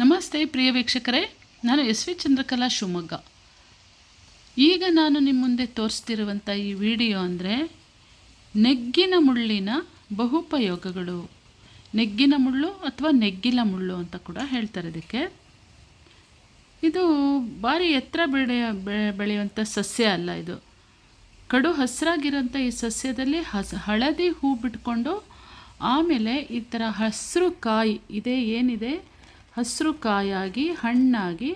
ನಮಸ್ತೆ ಪ್ರಿಯ ವೀಕ್ಷಕರೇ, ನಾನು ಎಸ್ ವಿ ಚಂದ್ರಕಲಾ ಶಿವಮೊಗ್ಗ. ಈಗ ನಾನು ನಿಮ್ಮ ಮುಂದೆ ತೋರಿಸ್ತಿರುವಂಥ ಈ ವಿಡಿಯೋ ಅಂದರೆ ನೆಗ್ಗಿನ ಮುಳ್ಳಿನ ಬಹುಪಯೋಗಗಳು. ನೆಗ್ಗಿನ ಮುಳ್ಳು ಅಥವಾ ನೆಗ್ಗಿಲ ಮುಳ್ಳು ಅಂತ ಕೂಡ ಹೇಳ್ತಾರೆ ಇದಕ್ಕೆ. ಇದು ಭಾರಿ ಎತ್ತರ ಬೆಳೆಯ ಬೆಳೆಯುವಂಥ ಸಸ್ಯ ಅಲ್ಲ ಇದು. ಕಡು ಹಸಿರಾಗಿರೋಂಥ ಈ ಸಸ್ಯದಲ್ಲಿ ಹಸ, ಹಳದಿ ಹೂ ಬಿಟ್ಕೊಂಡು ಆಮೇಲೆ ಈ ಥರ ಹಸಿರು ಕಾಯಿ, ಇದೇ ಏನಿದೆ? ಹಸಿರು ಕಾಯಾಗಿ, ಹಣ್ಣಾಗಿ,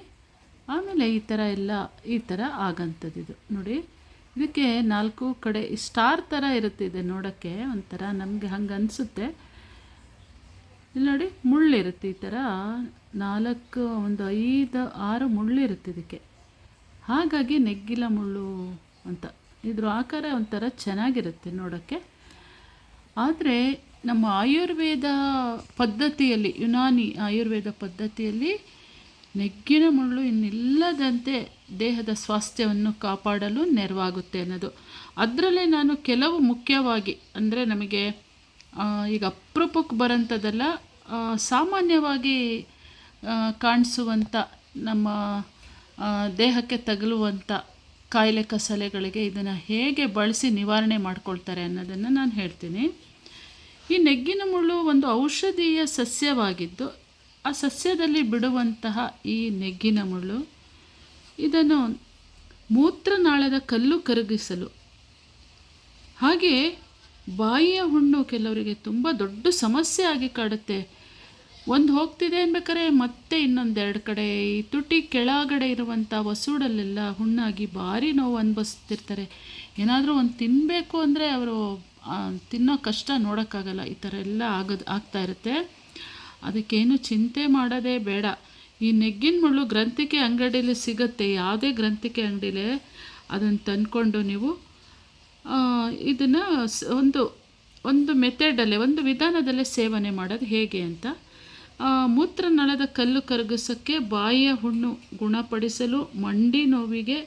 ಆಮೇಲೆ ಈ ಥರ ಎಲ್ಲ, ಈ ಥರ ಆಗಂಥದ್ದಿದು ನೋಡಿ, ಇದಕ್ಕೆ ನಾಲ್ಕು ಕಡೆ ಸ್ಟಾರ್ ಥರ ಇರುತ್ತೆ ಇದೆ ನೋಡೋಕ್ಕೆ, ಒಂಥರ ನಮಗೆ ಹಂಗೆ ಅನಿಸುತ್ತೆ. ಇಲ್ಲಿ ನೋಡಿ ಮುಳ್ಳಿರುತ್ತೆ ಈ ಥರ. ನಾಲ್ಕು, ಒಂದು ಐದು, ಆರು ಮುಳ್ಳಿರುತ್ತೆ ಇದಕ್ಕೆ. ಹಾಗಾಗಿ ನೆಗ್ಗಿಲ ಮುಳ್ಳು ಅಂತ. ಇದ್ರ ಆಕಾರ ಒಂಥರ ಚೆನ್ನಾಗಿರುತ್ತೆ ನೋಡೋಕ್ಕೆ. ಆದರೆ ನಮ್ಮ ಆಯುರ್ವೇದ ಪದ್ಧತಿಯಲ್ಲಿ, ಯುನಾನಿ ಆಯುರ್ವೇದ ಪದ್ಧತಿಯಲ್ಲಿ ನೆಗ್ಗಿನ ಮುಳ್ಳು ಇನ್ನಿಲ್ಲದಂತೆ ದೇಹದ ಸ್ವಾಸ್ಥ್ಯವನ್ನು ಕಾಪಾಡಲು ನೆರವಾಗುತ್ತೆ ಅನ್ನೋದು. ಅದರಲ್ಲೇ ನಾನು ಕೆಲವು ಮುಖ್ಯವಾಗಿ, ಅಂದರೆ ನಮಗೆ ಈಗ ಅಪ್ರೂಪಕ್ಕೆ ಬರೋಂಥದ್ದೆಲ್ಲ ಸಾಮಾನ್ಯವಾಗಿ ಕಾಣಿಸುವಂಥ ನಮ್ಮ ದೇಹಕ್ಕೆ ತಗಲುವಂಥ ಕಾಯಿಲೆ ಕಸಲೆಗಳಿಗೆ ಇದನ್ನು ಹೇಗೆ ಬಳಸಿ ನಿವಾರಣೆ ಮಾಡ್ಕೊಳ್ತಾರೆ ಅನ್ನೋದನ್ನು ನಾನು ಹೇಳ್ತೀನಿ. ಈ ನೆಗ್ಗಿನ ಮುಳ್ಳು ಒಂದು ಔಷಧೀಯ ಸಸ್ಯವಾಗಿದ್ದು, ಆ ಸಸ್ಯದಲ್ಲಿ ಬಿಡುವಂತಹ ಈ ನೆಗ್ಗಿನ ಮುಳ್ಳು, ಇದನ್ನು ಮೂತ್ರನಾಳದ ಕಲ್ಲು ಕರಗಿಸಲು. ಹಾಗೆ ಬಾಯಿಯ ಹುಣ್ಣು ಕೆಲವರಿಗೆ ತುಂಬ ದೊಡ್ಡ ಸಮಸ್ಯೆ ಆಗಿ ಕಾಡುತ್ತೆ. ಒಂದು ಹೋಗ್ತಿದೆ ಅನ್ಬೇಕಾರೆ ಮತ್ತೆ ಇನ್ನೊಂದೆರಡು ಕಡೆ. ಈ ತುಟಿ ಕೆಳಗಡೆ ಇರುವಂಥ ವಸೂಡಲ್ಲೆಲ್ಲ ಹುಣ್ಣಾಗಿ ಭಾರಿ ನೋವು ಅನುಭವಿಸ್ತಿರ್ತಾರೆ. ಏನಾದರೂ ಒಂದು ತಿನ್ನಬೇಕು ಅಂದರೆ ಅವರು ತಿನ್ನೋ ಕಷ್ಟ ನೋಡೋಕ್ಕಾಗಲ್ಲ. ಈ ಥರ ಎಲ್ಲ ಆಗೋದು, ಆಗ್ತಾ ಇರುತ್ತೆ. ಅದಕ್ಕೇನು ಚಿಂತೆ ಮಾಡೋದೇ ಬೇಡ. ಈ ನೆಗ್ಗಿನ ಮುಳ್ಳು ಗ್ರಂಥಿಕೆ ಅಂಗಡೀಲಿ ಸಿಗುತ್ತೆ. ಯಾವುದೇ ಗ್ರಂಥಿಕೆ ಅಂಗಡಿಲೇ ಅದನ್ನು ತಂದ್ಕೊಂಡು ನೀವು ಇದನ್ನು ಒಂದು ಒಂದು ಮೆಥಡಲ್ಲೇ, ಒಂದು ವಿಧಾನದಲ್ಲೇ ಸೇವನೆ ಮಾಡೋದು ಹೇಗೆ ಅಂತ. ಮೂತ್ರನಳದ ಕಲ್ಲು ಕರಗಿಸೋಕ್ಕೆ ಬಾಯಿಯ ಹುಣ್ಣು ಗುಣಪಡಿಸಲು, ಮಂಡಿ ನೋವಿಗೆ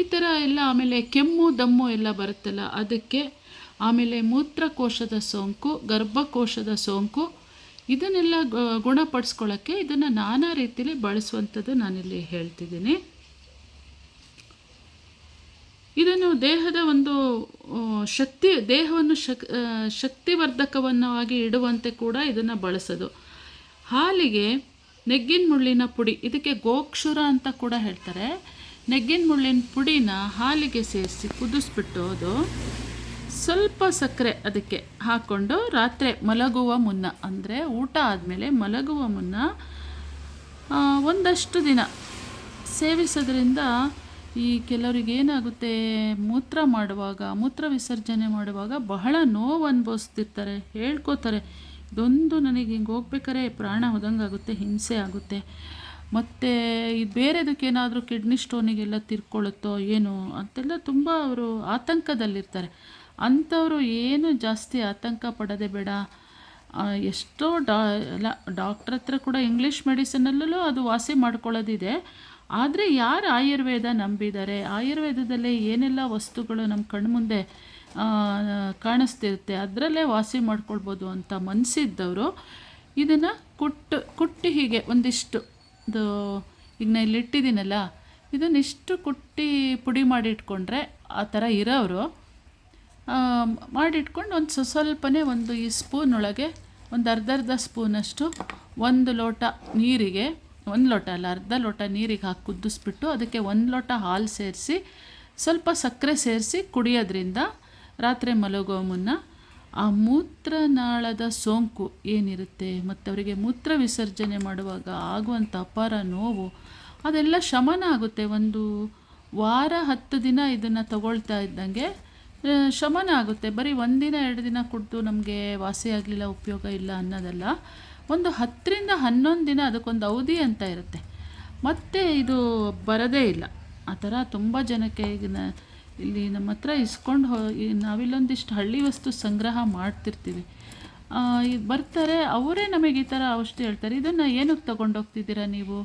ಈ ಥರ ಎಲ್ಲ ಆಮೇಲೆ ಕೆಮ್ಮು, ದಮ್ಮು ಎಲ್ಲ ಬರುತ್ತಲ್ಲ, ಅದಕ್ಕೆ ಆಮೇಲೆ ಮೂತ್ರಕೋಶದ ಸೋಂಕು, ಗರ್ಭಕೋಶದ ಸೋಂಕು, ಇದನ್ನೆಲ್ಲ ಗುಣಪಡಿಸ್ಕೊಳ್ಳೋಕ್ಕೆ ಇದನ್ನು ನಾನಾ ರೀತಿಯಲ್ಲಿ ಬಳಸುವಂಥದ್ದು ನಾನಿಲ್ಲಿ ಹೇಳ್ತಿದ್ದೀನಿ. ಇದನ್ನು ದೇಹದ ಒಂದು ಶಕ್ತಿ, ದೇಹವನ್ನು ಶಕ್ ಶಕ್ತಿವರ್ಧಕವನ್ನಾಗಿ ಇಡುವಂತೆ ಕೂಡ ಇದನ್ನು ಬಳಸೋದು. ಹಾಲಿಗೆ ನೆಗ್ಗಿನ ಮುಳ್ಳಿನ ಪುಡಿ, ಇದಕ್ಕೆ ಗೋಕ್ಷುರ ಅಂತ ಕೂಡ ಹೇಳ್ತಾರೆ. ನೆಗ್ಗಿನ ಮುಳ್ಳಿನ ಪುಡಿನ ಹಾಲಿಗೆ ಸೇರಿಸಿ ಕುದಿಸ್ಬಿಟ್ಟು ಅದು ಸ್ವಲ್ಪ ಸಕ್ಕರೆ ಅದಕ್ಕೆ ಹಾಕ್ಕೊಂಡು ರಾತ್ರಿ ಮಲಗುವ ಮುನ್ನ, ಅಂದರೆ ಊಟ ಆದಮೇಲೆ ಮಲಗುವ ಮುನ್ನ ಒಂದಷ್ಟು ದಿನ ಸೇವಿಸೋದ್ರಿಂದ ಈ ಕೆಲವರಿಗೆ ಏನಾಗುತ್ತೆ, ಮೂತ್ರ ಮಾಡುವಾಗ, ಮೂತ್ರ ವಿಸರ್ಜನೆ ಮಾಡುವಾಗ ಬಹಳ ನೋವು ಅನುಭವಿಸ್ತಿರ್ತಾರೆ, ಹೇಳ್ಕೋತಾರೆ. ಇದೊಂದು ನನಗೆ ಹಿಂಗೆ ಹೋಗ್ಬೇಕಾರೆ ಪ್ರಾಣ ಹೋದಂಗಾಗುತ್ತೆ, ಹಿಂಸೆ ಆಗುತ್ತೆ. ಮತ್ತು ಬೇರೆದಕ್ಕೆ ಬೇರೆದಕ್ಕೇನಾದರೂ ಕಿಡ್ನಿ ಸ್ಟೋನಿಗೆಲ್ಲ ತಿರ್ಕೊಳ್ಳುತ್ತೋ ಏನು ಅಂತೆಲ್ಲ ತುಂಬ ಅವರು ಆತಂಕದಲ್ಲಿರ್ತಾರೆ. ಅಂಥವರು ಏನು ಜಾಸ್ತಿ ಆತಂಕ ಪಡೋದೇ ಬೇಡ. ಎಷ್ಟೋ ಡಾ ಎಲ್ಲ ಡಾಕ್ಟ್ರ್ ಹತ್ರ ಕೂಡ ಇಂಗ್ಲೀಷ್ ಮೆಡಿಸಿನಲ್ಲೂ ಅದು ವಾಸಿ ಮಾಡ್ಕೊಳ್ಳೋದಿದೆ. ಆದರೆ ಯಾರು ಆಯುರ್ವೇದ ನಂಬಿದ್ದಾರೆ? ಆಯುರ್ವೇದದಲ್ಲೇ ಏನೆಲ್ಲ ವಸ್ತುಗಳು ನಮ್ಮ ಕಣ್ಮುಂದೆ ಕಾಣಿಸ್ತಿರುತ್ತೆ, ಅದರಲ್ಲೇ ವಾಸಿ ಮಾಡ್ಕೊಳ್ಬೋದು ಅಂತ ಮನಸ್ಸಿದ್ದವರು ಇದನ್ನು ಕುಟ್ಟು, ಕುಟ್ಟಿ ಹೀಗೆ ಒಂದಿಷ್ಟು, ಇದು ಈಗ ನಾನು ಇಲ್ಲಿಟ್ಟಿದ್ದೀನಲ್ಲ, ಇದನ್ನಿಷ್ಟು ಕುಟ್ಟಿ ಪುಡಿ ಮಾಡಿ ಇಟ್ಕೊಂಡ್ರೆ ಆ ಥರ ಇರೋರು ಮಾಡಿಟ್ಕೊಂಡು ಒಂದು ಸ್ವಸ್ವಲ್ಪನೇ ಒಂದು ಈ ಸ್ಪೂನ್ ಒಳಗೆ ಒಂದು ಅರ್ಧ ಅರ್ಧ ಸ್ಪೂನಷ್ಟು ಒಂದು ಲೋಟ ನೀರಿಗೆ, ಒಂದು ಲೋಟ ಅಲ್ಲ, ಅರ್ಧ ಲೋಟ ನೀರಿಗೆ ಹಾಕಿ ಕುದಿಸ್ಬಿಟ್ಟು ಅದಕ್ಕೆ ಒಂದು ಲೋಟ ಹಾಲು ಸೇರಿಸಿ, ಸ್ವಲ್ಪ ಸಕ್ಕರೆ ಸೇರಿಸಿ ಕುಡಿಯೋದ್ರಿಂದ ರಾತ್ರಿ ಮಲಗೋ ಮುನ್ನ ಆ ಮೂತ್ರನಾಳದ ಸೋಂಕು ಏನಿರುತ್ತೆ ಮತ್ತು ಅವರಿಗೆ ಮೂತ್ರ ವಿಸರ್ಜನೆ ಮಾಡುವಾಗ ಆಗುವಂಥ ಅಪಾರ ನೋವು, ಅದೆಲ್ಲ ಶಮನ ಆಗುತ್ತೆ. ಒಂದು ವಾರ ಹತ್ತು ದಿನ ಇದನ್ನು ತಗೊಳ್ತಾ ಇದ್ದಂಗೆ ಶಮನ ಆಗುತ್ತೆ. ಬರೀ ಒಂದಿನ, ಎರಡು ದಿನ ಕುಡಿದು ನಮಗೆ ವಾಸಿ ಆಗಲಿಲ್ಲ, ಉಪಯೋಗ ಇಲ್ಲ ಅನ್ನೋದಲ್ಲ. ಒಂದು ಹತ್ತರಿಂದ ಹನ್ನೊಂದು ದಿನ ಅದಕ್ಕೊಂದು ಅವಧಿ ಅಂತ ಇರುತ್ತೆ. ಮತ್ತೆ ಇದು ಬರೋದೇ ಇಲ್ಲ. ಆ ಥರ ತುಂಬ ಜನಕ್ಕೆ ಈಗ ಇಲ್ಲಿ ನಮ್ಮ ಹತ್ರ ಇಸ್ಕೊಂಡು ಹೋ ನಾವಿಲ್ಲೊಂದಿಷ್ಟು ಹಳ್ಳಿ ವಸ್ತು ಸಂಗ್ರಹ ಮಾಡ್ತಿರ್ತೀವಿ. ಬರ್ತಾರೆ, ಅವರೇ ನಮಗೆ ಈ ಥರ ಔಷಧಿ ಹೇಳ್ತಾರೆ. ಇದನ್ನು ಏನಕ್ಕೆ ತೊಗೊಂಡೋಗ್ತಿದ್ದೀರಾ ನೀವು?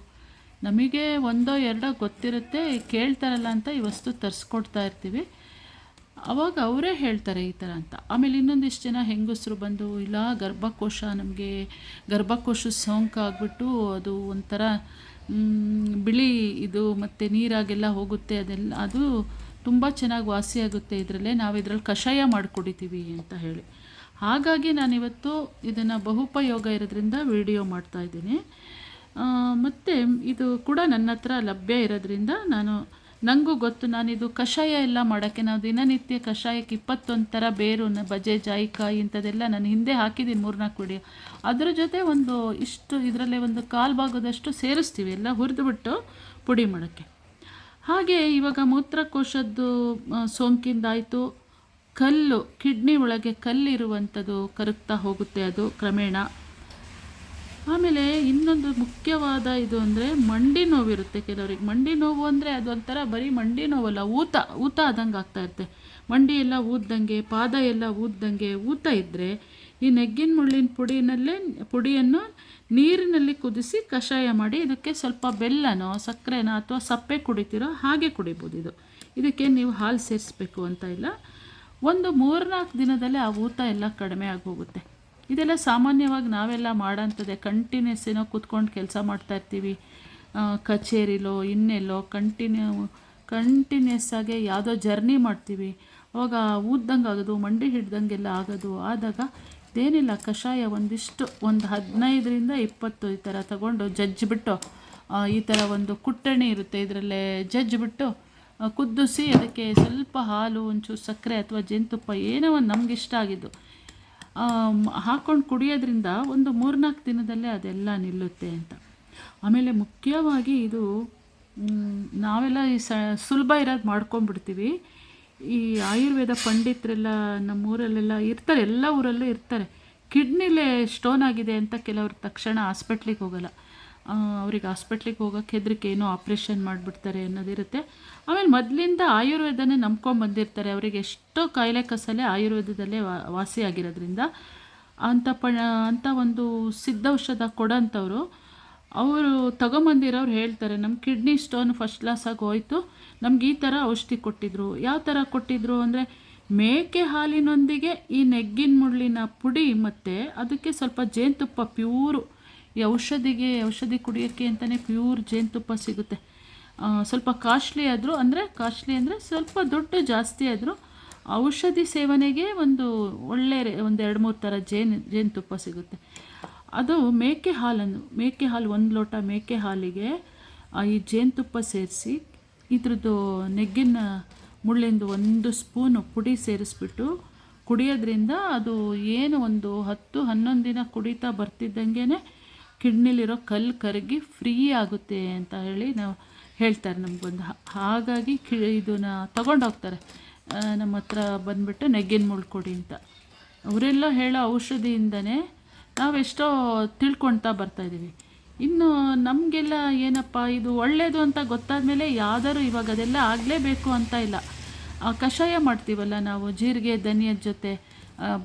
ನಮಗೆ ಒಂದೋ ಎರಡೋ ಗೊತ್ತಿರುತ್ತೆ, ಕೇಳ್ತಾರಲ್ಲ ಅಂತ ಈ ವಸ್ತು ತರಿಸ್ಕೊಡ್ತಾ ಇರ್ತೀವಿ. ಅವಾಗ ಅವರೇ ಹೇಳ್ತಾರೆ ಈ ಥರ ಅಂತ. ಆಮೇಲೆ ಇನ್ನೊಂದಿಷ್ಟು ಜನ ಹೆಂಗಸರು ಬಂದು, ಇಲ್ಲ, ಗರ್ಭಕೋಶ ನಮಗೆ, ಗರ್ಭಕೋಶ ಸೋಂಕು ಆಗಿಬಿಟ್ಟು ಅದು ಒಂಥರ ಬಿಳಿ ಇದು ಮತ್ತು ನೀರಾಗೆಲ್ಲ ಹೋಗುತ್ತೆ, ಅದೆಲ್ಲ, ಅದು ತುಂಬ ಚೆನ್ನಾಗಿ ವಾಸಿಯಾಗುತ್ತೆ ಇದರಲ್ಲೇ. ನಾವು ಇದರಲ್ಲಿ ಕಷಾಯ ಮಾಡಿಕೊಡಿತೀವಿ ಅಂತ ಹೇಳಿ. ಹಾಗಾಗಿ ನಾನಿವತ್ತು ಇದನ್ನು ಬಹುಪಯೋಗ ಇರೋದ್ರಿಂದ ವಿಡಿಯೋ ಮಾಡ್ತಾ ಇದ್ದೀನಿ. ಮತ್ತು ಇದು ಕೂಡ ನನ್ನ ಹತ್ರ ಲಭ್ಯ ಇರೋದ್ರಿಂದ ನಾನು ನನಗೂ ಗೊತ್ತು, ನಾನಿದು ಕಷಾಯ ಎಲ್ಲ ಮಾಡೋಕ್ಕೆ, ನಾವು ದಿನನಿತ್ಯ ಕಷಾಯಕ್ಕೆ ಇಪ್ಪತ್ತೊಂದು ಥರ ಬೇರು ಬಜೆ, ಜಾಯಿಕಾಯಿ ಇಂಥದ್ದೆಲ್ಲ ನಾನು ಹಿಂದೆ ಹಾಕಿದ್ದೀನಿ, ಮೂರ್ನಾಲ್ಕು ಕುಡಿ ಅದ್ರ ಜೊತೆ ಒಂದು ಇಷ್ಟು, ಇದರಲ್ಲೇ ಒಂದು ಕಾಲು ಭಾಗದಷ್ಟು ಸೇರಿಸ್ತೀವಿ, ಎಲ್ಲ ಹುರಿದುಬಿಟ್ಟು ಪುಡಿ ಮಾಡೋಕ್ಕೆ. ಹಾಗೆ ಇವಾಗ ಮೂತ್ರಕೋಶದ್ದು ಸೋಂಕಿಂದಾಯಿತು. ಕಲ್ಲು, ಕಿಡ್ನಿ ಒಳಗೆ ಕಲ್ಲಿರುವಂಥದ್ದು ಕರಗ್ತಾ ಹೋಗುತ್ತೆ ಅದು ಕ್ರಮೇಣ. ಆಮೇಲೆ ಇನ್ನೊಂದು ಮುಖ್ಯವಾದ ಇದು ಅಂದರೆ ಮಂಡಿ ನೋವಿರುತ್ತೆ ಕೆಲವರಿಗೆ. ಮಂಡಿ ನೋವು ಅಂದರೆ ಅದೊಂಥರ ಬರೀ ಮಂಡಿ ನೋವಲ್ಲ, ಊತ ಊತ ಆದಂಗೆ ಆಗ್ತಾ ಇರುತ್ತೆ. ಮಂಡಿ ಎಲ್ಲ ಊದ್ದಂಗೆ, ಪಾದ ಎಲ್ಲ ಊದ್ದಂಗೆ, ಊತ ಇದ್ದರೆ ಈ ನೆಗ್ಗಿನ, ಮುಳ್ಳಿನ ಪುಡಿನಲ್ಲೇ, ಪುಡಿಯನ್ನು ನೀರಿನಲ್ಲಿ ಕುದಿಸಿ ಕಷಾಯ ಮಾಡಿ ಇದಕ್ಕೆ ಸ್ವಲ್ಪ ಬೆಲ್ಲನೋ, ಸಕ್ಕರೆನೋ ಅಥವಾ ಸಪ್ಪೆ ಕುಡಿತೀರೋ ಹಾಗೆ ಕುಡಿಬೋದು ಇದು. ಇದಕ್ಕೆ ನೀವು ಹಾಲು ಸೇರಿಸ್ಬೇಕು ಅಂತ ಇಲ್ಲ. ಒಂದು ಮೂರ್ನಾಲ್ಕು ದಿನದಲ್ಲೇ ಆ ಊತ ಎಲ್ಲ ಕಡಿಮೆ ಆಗೋಗುತ್ತೆ ಇದೆಲ್ಲ ಸಾಮಾನ್ಯವಾಗಿ ನಾವೆಲ್ಲ ಮಾಡೋಂಥದ್ದೇ ಕಂಟಿನ್ಯೂಸ್ ಏನೋ ಕೂತ್ಕೊಂಡು ಕೆಲಸ ಮಾಡ್ತಾ ಇರ್ತೀವಿ. ಕಚೇರಿಲೋ, ಇನ್ನೆಲ್ಲೋ ಕಂಟಿನ್ಯೂ ಕಂಟಿನ್ಯೂಸ್ ಆಗಿ ಯಾವುದೋ ಜರ್ನಿ ಮಾಡ್ತೀವಿ. ಅವಾಗ ಊದ್ದಂಗೆ ಆಗೋದು, ಮಂಡಿ ಹಿಡ್ದಂಗೆಲ್ಲ ಆಗೋದು. ಆದಾಗ ಇದೇನಿಲ್ಲ, ಕಷಾಯ ಒಂದಿಷ್ಟು, ಒಂದು ಹದಿನೈದರಿಂದ ಇಪ್ಪತ್ತು ಈ ಥರ ತಗೊಂಡು ಜಜ್ಜಿಬಿಟ್ಟು ಈ ಥರ ಒಂದು ಕುಟ್ಟಣಿ ಇರುತ್ತೆ ಇದರಲ್ಲೇ ಜಜ್ಜಿಬಿಟ್ಟು ಬಿಟ್ಟು ಕುದಿಸಿ ಅದಕ್ಕೆ ಸ್ವಲ್ಪ ಹಾಲು, ಒಂಚೂರು ಸಕ್ಕರೆ ಅಥವಾ ಜೇನುತುಪ್ಪ ಏನೋ ಒಂದು ನಮಗಿಷ್ಟ ಆಗಿದ್ದು. ಹಾಕ್ಕೊಂಡು ಕುಡಿಯೋದ್ರಿಂದ ಒಂದು ಮೂರ್ನಾಲ್ಕು ದಿನದಲ್ಲೇ ಅದೆಲ್ಲ ನಿಲ್ಲುತ್ತೆ ಅಂತ. ಆಮೇಲೆ ಮುಖ್ಯವಾಗಿ ಇದು ನಾವೆಲ್ಲ ಈ ಸ, ಸುಲಭ ಇರೋದು ಮಾಡ್ಕೊಂಡ್ಬಿಡ್ತೀವಿ. ಈ ಆಯುರ್ವೇದ ಪಂಡಿತರೆಲ್ಲ ನಮ್ಮ ಊರಲ್ಲೆಲ್ಲ ಇರ್ತಾರೆ, ಎಲ್ಲ ಊರಲ್ಲೂ ಇರ್ತಾರೆ. ಕಿಡ್ನಿಲೇ ಸ್ಟೋನ್ ಆಗಿದೆ ಅಂತ ಕೆಲವರು ತಕ್ಷಣ ಹಾಸ್ಪಿಟ್ಲಿಗೆ ಹೋಗಲ್ಲ. ಅವ್ರಿಗೆ ಹಾಸ್ಪಿಟ್ಲಿಗೆ ಹೋಗೋಕ್ಕೆ ಹೆದರಿಕೆ ಏನೋ ಆಪ್ರೇಷನ್ ಮಾಡಿಬಿಡ್ತಾರೆ ಅನ್ನೋದಿರುತ್ತೆ ಆಮೇಲೆ ಮೊದಲಿಂದ ಆಯುರ್ವೇದನೇ ನಂಬ್ಕೊಂಡು ಬಂದಿರ್ತಾರೆ. ಅವರಿಗೆ ಎಷ್ಟೋ ಕಾಯಿಲೆ ಕಸಲೆ ಆಯುರ್ವೇದದಲ್ಲೇ ವಾ ವಾಸಿಯಾಗಿರೋದ್ರಿಂದ ಅಂಥ ಪ ಅಂಥ ಒಂದು ಸಿದ್ಧೌಷಧ ಕೊಡೋಂಥವ್ರು ಅವರು ತಗೊಂಬಂದಿರೋರು ಹೇಳ್ತಾರೆ ನಮ್ಮ ಕಿಡ್ನಿ ಸ್ಟೋನ್ ಫಸ್ಟ್ ಕ್ಲಾಸಾಗಿ ಹೋಯಿತು. ನಮ್ಗೆ ಈ ಥರ ಔಷಧಿ ಕೊಟ್ಟಿದ್ರು. ಯಾವ ಥರ ಕೊಟ್ಟಿದ್ರು? ಅಂದರೆ, ಮೇಕೆ ಹಾಲಿನೊಂದಿಗೆ ಈ ನೆಗ್ಗಿನ ಮುಳ್ಳಿನ ಪುಡಿ ಮತ್ತು ಅದಕ್ಕೆ ಸ್ವಲ್ಪ ಜೇನುತುಪ್ಪ ಪ್ಯೂರು ಈ ಔಷಧಿಗೆ, ಔಷಧಿ ಕುಡಿಯೋಕ್ಕೆ ಅಂತಲೇ ಪ್ಯೂರ್ ಜೇನುತುಪ್ಪ ಸಿಗುತ್ತೆ. ಸ್ವಲ್ಪ ಕಾಸ್ಟ್ಲಿ ಆದರೂ, ಅಂದರೆ ಕಾಸ್ಟ್ಲಿ ಅಂದರೆ ಸ್ವಲ್ಪ ದುಡ್ಡು ಜಾಸ್ತಿ ಆದರೂ ಔಷಧಿ ಸೇವನೆಗೆ ಒಂದು ಒಳ್ಳೆ ಒಂದು ಎರಡು ಮೂರು ಥರ ಜೇನು, ಜೇನುತುಪ್ಪ ಸಿಗುತ್ತೆ. ಅದು ಮೇಕೆ ಹಾಲನ್ನು, ಮೇಕೆ ಹಾಲು ಒಂದು ಲೋಟ ಮೇಕೆ ಹಾಲಿಗೆ ಈ ಜೇನುತುಪ್ಪ ಸೇರಿಸಿ, ಇದ್ರದ್ದು ನೆಗ್ಗಿನ ಮುಳ್ಳಿಂದು ಒಂದು ಸ್ಪೂನು ಪುಡಿ ಸೇರಿಸ್ಬಿಟ್ಟು ಕುಡಿಯೋದ್ರಿಂದ ಅದು ಏನು ಒಂದು ಹತ್ತು ಹನ್ನೊಂದು ದಿನ ಕುಡಿತಾ ಬರ್ತಿದ್ದಂಗೆ ಕಿಡ್ನಿಲಿರೋ ಕಲ್ಲು ಕರಗಿ ಫ್ರೀ ಆಗುತ್ತೆ ಅಂತ ಹೇಳಿ ನಾವು ಹೇಳ್ತಾರೆ ನಮಗೊಂದು. ಹಾಗಾಗಿ ಕಿ ಇದನ್ನ ತಗೊಂಡೋಗ್ತಾರೆ. ನಮ್ಮ ಹತ್ರ ಬಂದುಬಿಟ್ಟು ನೆಗ್ಗಿನ ಮುಳ್ಳು ಕೊಡಿ ಅಂತ. ಅವರೆಲ್ಲ ಹೇಳೋ ಔಷಧಿಯಿಂದನೇ ನಾವೆಷ್ಟೋ ತಿಳ್ಕೊಳ್ತಾ ಬರ್ತಾಯಿದ್ದೀವಿ ಇನ್ನು ನಮಗೆಲ್ಲ ಏನಪ್ಪ ಇದು ಒಳ್ಳೆಯದು ಅಂತ ಗೊತ್ತಾದ ಮೇಲೆ ಯಾವ್ದಾದ್ರು ಇವಾಗ ಅದೆಲ್ಲ ಆಗಲೇಬೇಕು ಅಂತ ಇಲ್ಲ. ಆ, ಕಷಾಯ ಮಾಡ್ತೀವಲ್ಲ ನಾವು ಜೀರಿಗೆ ಧನಿಯದ ಜೊತೆ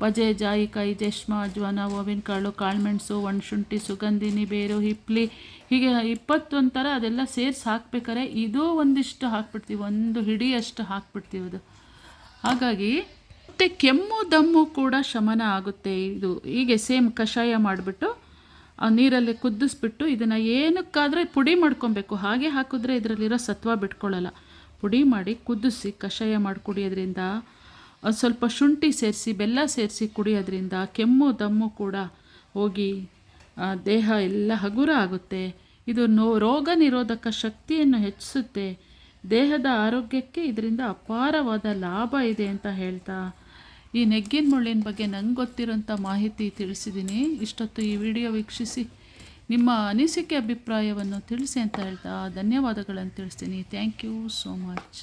ಬಜೆ ಜಾಯಿಕಾಯಿ ಜಶ್ಮ ಅಜ್ವಾನ ಓವಿನ ಕಾಳು ಕಾಳುಮೆಣಸು, ಒಣಶುಂಠಿ, ಸುಗಂಧಿನಿ, ಬೇರು, ಹಿಪ್ಲಿ, ಹೀಗೆ ಇಪ್ಪತ್ತೊಂದು ಥರ ಅದೆಲ್ಲ ಸೇರಿಸಿ ಹಾಕ್ಬೇಕಾರೆ ಇದೂ ಒಂದಿಷ್ಟು ಹಾಕ್ಬಿಡ್ತೀವಿ, ಒಂದು ಹಿಡಿಯಷ್ಟು ಹಾಕ್ಬಿಡ್ತೀವಿ ಅದು. ಹಾಗಾಗಿ ಮತ್ತು ಕೆಮ್ಮು, ದಮ್ಮು ಕೂಡ ಶಮನ ಆಗುತ್ತೆ ಇದು. ಹೀಗೆ ಸೇಮ್ ಕಷಾಯ ಮಾಡಿಬಿಟ್ಟು ನೀರಲ್ಲಿ ಕುದಿಸ್ಬಿಟ್ಟು ಇದನ್ನು ಏನಕ್ಕಾದರೆ ಪುಡಿ ಮಾಡ್ಕೊಬೇಕು. ಹಾಗೆ ಹಾಕಿದ್ರೆ ಇದರಲ್ಲಿರೋ ಸತ್ವ ಬಿಟ್ಕೊಳ್ಳಲ್ಲ. ಪುಡಿ ಮಾಡಿ ಕುದಿಸಿ ಕಷಾಯ ಮಾಡಿ ಕುಡಿಯೋದ್ರಿಂದ ಅದು ಸ್ವಲ್ಪ ಶುಂಠಿ ಸೇರಿಸಿ, ಬೆಲ್ಲ ಸೇರಿಸಿ ಕುಡಿಯೋದ್ರಿಂದ ಕೆಮ್ಮು, ದಮ್ಮು ಕೂಡ ಹೋಗಿ ದೇಹ ಎಲ್ಲ ಹಗುರ ಆಗುತ್ತೆ. ಇದು ನೋ, ರೋಗ ನಿರೋಧಕ ಶಕ್ತಿಯನ್ನು ಹೆಚ್ಚಿಸುತ್ತೆ. ದೇಹದ ಆರೋಗ್ಯಕ್ಕೆ ಇದರಿಂದ ಅಪಾರವಾದ ಲಾಭ ಇದೆ ಅಂತ ಹೇಳ್ತಾ ಈ ನೆಗ್ಗಿನ ಮುಳ್ಳಿನ ಬಗ್ಗೆ ನಂಗೆ ಗೊತ್ತಿರೋಂಥ ಮಾಹಿತಿ ತಿಳಿಸಿದ್ದೀನಿ ಇಷ್ಟೊತ್ತು ಈ ವಿಡಿಯೋ ವೀಕ್ಷಿಸಿ ನಿಮ್ಮ ಅನಿಸಿಕೆ, ಅಭಿಪ್ರಾಯವನ್ನು ತಿಳಿಸಿ ಅಂತ ಹೇಳ್ತಾ ಧನ್ಯವಾದಗಳನ್ನು ತಿಳಿಸ್ತೀನಿ. Thank you so much.